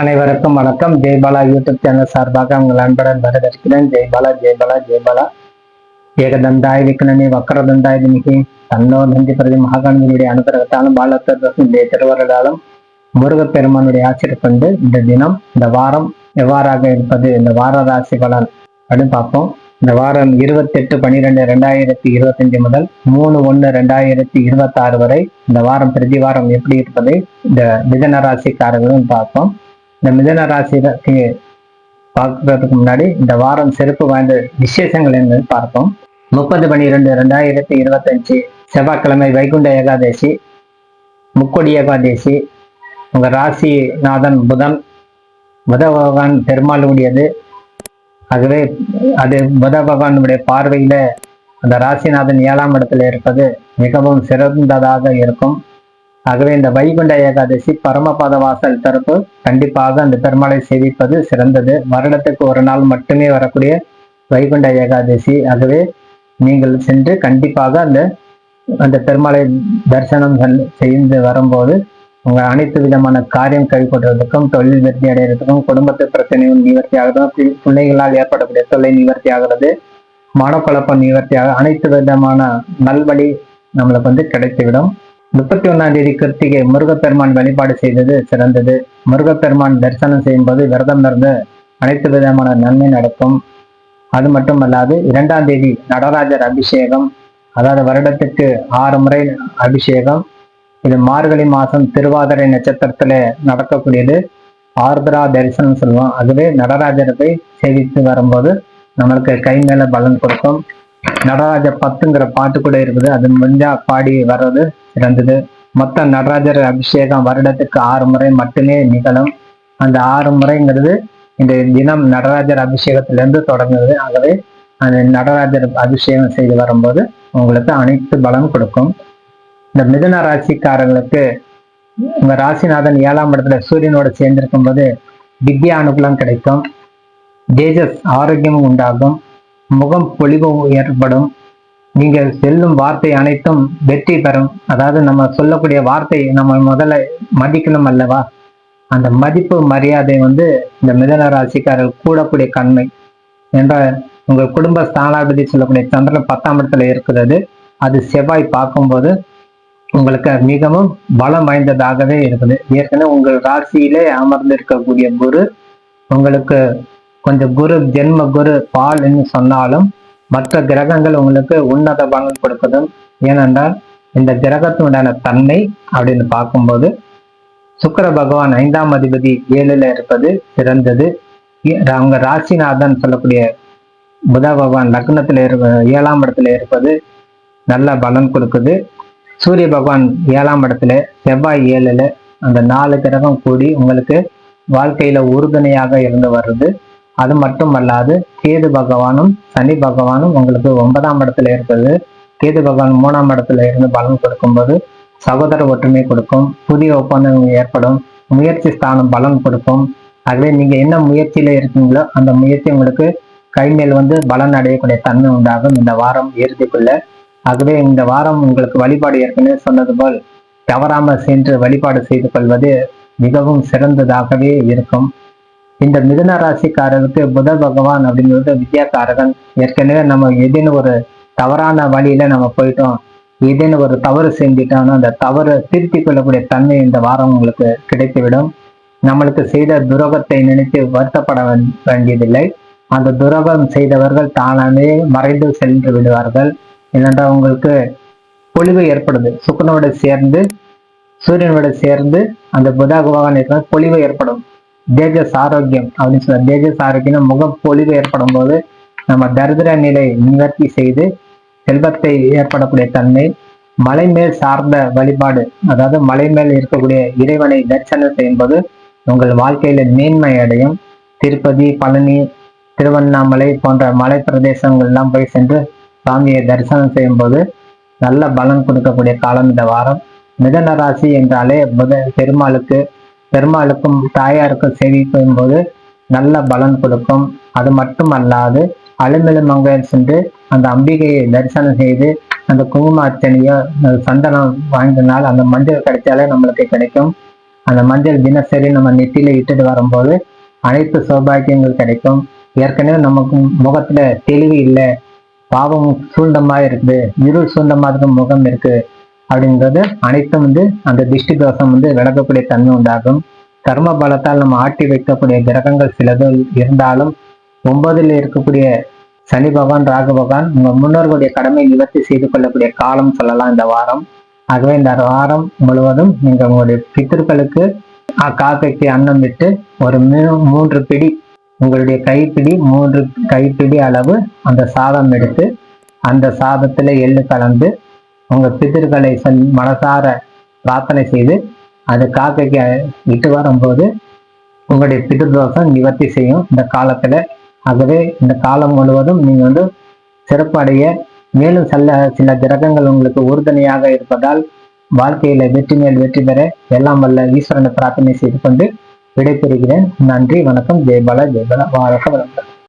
அனைவருக்கும் வணக்கம். Jaibala YouTube channel சார்பாக உங்கள் அன்புடன் வரவேற்கிறேன். ஜெய்பாலா ஜெய்பாலா ஜெய்பாலா ஏகதந்தாய் விக்னமி வக்கரதந்தாய் தினிக்கு தன்னோ நந்தி பிரதி மகாகணவனுடைய அனுகிரகத்தாலும் பாலத்தர்வசும் இந்திய திருவருளாலும் முருகப்பெருமானுடைய ஆசிரியர் கொண்டு இந்த தினம் இந்த வாரம் எவ்வாறாக இருப்பது இந்த வார ராசி பலன் அப்படின்னு பார்ப்போம். இந்த வாரம் இருபத்தெட்டு பன்னிரெண்டு ரெண்டாயிரத்தி இருபத்தஞ்சு முதல் மூணு ஒன்று ரெண்டாயிரத்தி இருபத்தாறு வரை இந்த வாரம் பிரதி வாரம் எப்படி இருப்பதை இந்த மிதன ராசிக்காரர்களும் பார்ப்போம். இந்த மிதன ராசிக்கு பார்க்கறதுக்கு முன்னாடி இந்த வாரம் சிறப்பு வாய்ந்த விசேஷங்கள் என்னன்னு பார்ப்போம் முப்பது பன்னிரெண்டு ரெண்டாயிரத்தி இருபத்தஞ்சு செவ்வாய்க்கிழமை வைகுண்ட ஏகாதசி முக்கொடி ஏகாதசி உங்கள் ராசிநாதன் புதன் புத பகவான் பெருமாளுடையது ஆகவே அது புத பகவானுடைய பார்வையில் அந்த ராசிநாதன் ஏழாம் இடத்துல இருப்பது மிகவும் சிறந்ததாக இருக்கும். ஆகவே இந்த வைகுண்ட ஏகாதசி பரமபாத வாசல் தரப்பு கண்டிப்பாக அந்த பெருமாளை சேவிப்பது சிறந்தது. வருடத்துக்கு ஒரு நாள் மட்டுமே வரக்கூடிய வைகுண்ட ஏகாதசி. ஆகவே நீங்கள் சென்று கண்டிப்பாக அந்த அந்த பெருமாளை தரிசனம் செய்து வரும்போது உங்கள் அனைத்து விதமான காரியம் கைகொள்றதுக்கும் தொழில் விருத்தி அடைகிறதுக்கும் குடும்பத்து பிரச்சனையும் நிவர்த்தி ஆகிறதும் பிள்ளைகளால் ஏற்படக்கூடிய தொல்லை நிவர்த்தி ஆகிறது. மனக்குழப்பம் நிவர்த்தி ஆக அனைத்து விதமான நல்வழி நம்மளுக்கு வந்து கிடைத்துவிடும். முப்பத்தி ஒன்னாம் தேதி கிருத்திகை முருகப்பெருமான் வழிபாடு செய்தது சிறந்தது. முருகப்பெருமான் தரிசனம் செய்யும்போது விரதம் இருந்து அனைத்து விதமான நன்மை நடக்கும். அது மட்டுமல்லாது இரண்டாம் தேதி நடராஜர் அபிஷேகம் அதாவது வருடத்துக்கு ஆறு முறை அபிஷேகம். இது மார்கழி மாதம் திருவாதிரை நட்சத்திரத்தில் நடக்கக்கூடியது. ஆர்திரா தரிசனம் சொல்லுவோம். அதுவே நடராஜரை போய் சேவித்து வரும்போது நம்மளுக்கு கை மேல பலன் கொடுக்கும். நடராஜ பத்துங்கிற பாட்டு கூட இருக்குது. அது முடிஞ்சா பாடி வர்றது சிறந்தது. மொத்த நடராஜர் அபிஷேகம் வருடத்துக்கு ஆறு முறை மட்டுமே நிகழும். அந்த ஆறு முறைங்கிறது இந்த தினம் நடராஜர் அபிஷேகத்திலிருந்து தொடங்குது. ஆகவே அந்த நடராஜர் அபிஷேகம் செய்து வரும்போது உங்களுக்கு அனைத்து பலம் கொடுக்கும். இந்த மிதுன ராசிக்காரங்களுக்கு உங்க ராசிநாதன் ஏழாம் இடத்துல சூரியனோட சேர்ந்திருக்கும் போது வித்யா அனுகூலம் கிடைக்கும். தேஜஸ் ஆரோக்கியம் உண்டாகும். முகம் பொலிவு ஏற்படும். நீங்கள் செல்லும் வார்த்தை அனைத்தும் வெற்றி பெறும். அதாவது நம்ம சொல்லக்கூடிய வார்த்தை நம்ம முதல்ல மதிக்கணும் அல்லவா? அந்த மதிப்பு மரியாதை வந்து இந்த மிதன ராசிக்காரர்கள் கூடக்கூடிய கண்மை என்ற உங்கள் குடும்ப ஸ்தானாதிபதி சொல்லக்கூடிய சந்திரன் பத்தாம் இடத்துல இருக்கிறது. அது செவ்வாய் பார்க்கும்போது உங்களுக்கு மிகவும் பலம் வாய்ந்ததாகவே இருக்குது. ஏற்கனவே உங்கள் ராசியிலே அமர்ந்திருக்கக்கூடிய குரு உங்களுக்கு கொஞ்சம் குரு ஜென்ம குரு பால்னு சொன்னாலும் மற்ற கிரகங்கள் உங்களுக்கு உன்னத பலன் கொடுக்குதும் ஏனென்றால் இந்த கிரகத்தினுடைய தன்மை அப்படின்னு பார்க்கும்போது சுக்கிர பகவான் ஐந்தாம் அதிபதி ஏழுல இருப்பது சிறந்தது. அவங்க ராசிநாதன் சொல்லக்கூடிய புத பகவான் லக்னத்துல இருக்க ஏழாம் இடத்துல இருப்பது நல்ல பலன் கொடுக்குது. சூரிய பகவான் ஏழாம் இடத்துல செவ்வாய் ஏழுல அந்த நாலு கிரகம் கூடி உங்களுக்கு வாழ்க்கையில உறுதுணையாக இருந்து வருது. அது மட்டுமல்லாது கேது பகவானும் சனி பகவானும் உங்களுக்கு ஒன்பதாம் இடத்துல இருக்கிறது கேது பகவான் மூணாம் இடத்துல இருந்து பலன் கொடுக்கும்போது சகோதர ஒற்றுமை கொடுக்கும் புதிய ஒப்பந்தங்கள் ஏற்படும் முயற்சி ஸ்தானம் பலன் கொடுக்கும். ஆகவே நீங்க என்ன முயற்சியில இருக்கீங்களோ அந்த முயற்சி உங்களுக்கு கைமேல் வந்து பலன் அடையக்கூடிய தன்மை உண்டாகும். இந்த வாரம் இறுதிக்குள்ள. ஆகவே இந்த வாரம் உங்களுக்கு வழிபாடு ஏற்கனவே சொன்னது போல் தவறாம சென்று வழிபாடு செய்து கொள்வது மிகவும் சிறந்ததாகவே இருக்கும். இந்த மிதுன ராசிக்காரருக்கு புத பகவான் அப்படிங்கிறது வித்யாக்காரகன். ஏற்கனவே நம்ம எதுன்னு ஒரு தவறான வழியில நம்ம போயிட்டோம். ஏதேனும் ஒரு தவறு செஞ்சிட்டோம்னா அந்த தவறு திருத்திக் கொள்ளக்கூடிய தன்மை இந்த வாரம் உங்களுக்கு கிடைத்துவிடும். நம்மளுக்கு செய்த துரோகத்தை நினைத்து வருத்தப்பட வேண்டியதில்லை. அந்த துரோகம் செய்தவர்கள் தானாமே மறைந்து சென்று விடுவார்கள். இல்லைன்றா உங்களுக்கு பொலிவு ஏற்படுது. சுக்கனோட சேர்ந்து சூரியனோட சேர்ந்து அந்த புத பகவான் இருக்கிற பொலிவு ஏற்படும். தேஜஸ் ஆரோக்கியம் அப்படின்னு சொல்ல தேஜஸ் ஆரோக்கியம் முக பொலிவு ஏற்படும் போது நம்ம தரித்திர நிலை நிவர்த்தி செய்து செல்வத்தை ஏற்படக்கூடிய தன்மை மலை மேல் சார்ந்த வழிபாடு அதாவது மலை மேல் இருக்கக்கூடிய இறைவனை தரிசனம் செய்யும்போது உங்கள் வாழ்க்கையில மேன்மை அடையும். திருப்பதி பழனி திருவண்ணாமலை போன்ற மலை பிரதேசங்கள்லாம் போய் சென்று சாமியை தரிசனம் செய்யும்போது நல்ல பலன் கொடுக்கக்கூடிய காலம் இந்த வாரம். மிதன ராசி என்றாலே புத பெருமாளுக்கு பெருமாளுக்கும் தாயாருக்கும் சேவிக்கும் போது நல்ல பலன் கொடுக்கும். அது மட்டும் அல்லாது அலுமிலு மங்கையர் சென்று அந்த அம்பிகையை தரிசனம் செய்து அந்த குங்கும அர்ச்சனையோ சந்தனம் வாங்கினால் அந்த மஞ்சள் கிடைச்சாலே நம்மளுக்கு கிடைக்கும். அந்த மஞ்சள் தினசரி நம்ம நெத்தியில இட்டுட்டு வரும்போது அனைத்து சௌபாக்கியங்கள் கிடைக்கும். ஏற்கனவே நமக்கு முகத்துல தெளிவு இல்லை. பாவம் சூழ்ந்தமா இருக்குது. இருள் சூழ்ந்த மாதிரி முகம் இருக்கு அப்படின்றது அனைத்தும் வந்து அந்த திஷ்டி தோஷம் வந்து விலகக்கூடிய தன்மை உண்டாகும். கர்ம பலத்தால் நம்ம ஆட்டி வைக்கக்கூடிய கிரகங்கள் சிலது இருந்தாலும் ஒன்பதில் இருக்கக்கூடிய சனி பகவான் ராகு பகவான் உங்க முன்னோர்களுடைய கடமை நிவர்த்தி செய்து கொள்ளக்கூடிய காலம் சொல்லலாம் இந்த வாரம். ஆகவே இந்த வாரம் முழுவதும் நீங்கள் உங்களுடைய பித்தர்களுக்கு காக்கைக்கு அன்னம் விட்டு ஒரு மூன்று பிடி உங்களுடைய கைப்பிடி மூன்று கைப்பிடி அளவு அந்த சாதம் எடுத்து அந்த சாதத்தில் எள்ளு கலந்து உங்க பித்தர்களை சொல் மனசார பிரார்த்தனை செய்து அது காக்கைக்கு இட்டு வரும்போது உங்களுடைய பிதிர்தோஷம் நிவர்த்தி செய்யும் இந்த காலத்துல. ஆகவே இந்த காலம் முழுவதும் நீங்க வந்து சிறப்பு அடைய மேலும் சில சில கிரகங்கள் உங்களுக்கு உறுதுணையாக இருப்பதால் வாழ்க்கையில வெற்றி மேல் வெற்றி பெற எல்லாம் வல்ல ஈஸ்வரனை பிரார்த்தனை செய்து கொண்டு விடைபெறுகிறேன். நன்றி வணக்கம் ஜெயபாலா ஜெயபாலா வாழ்க வளமுடன்.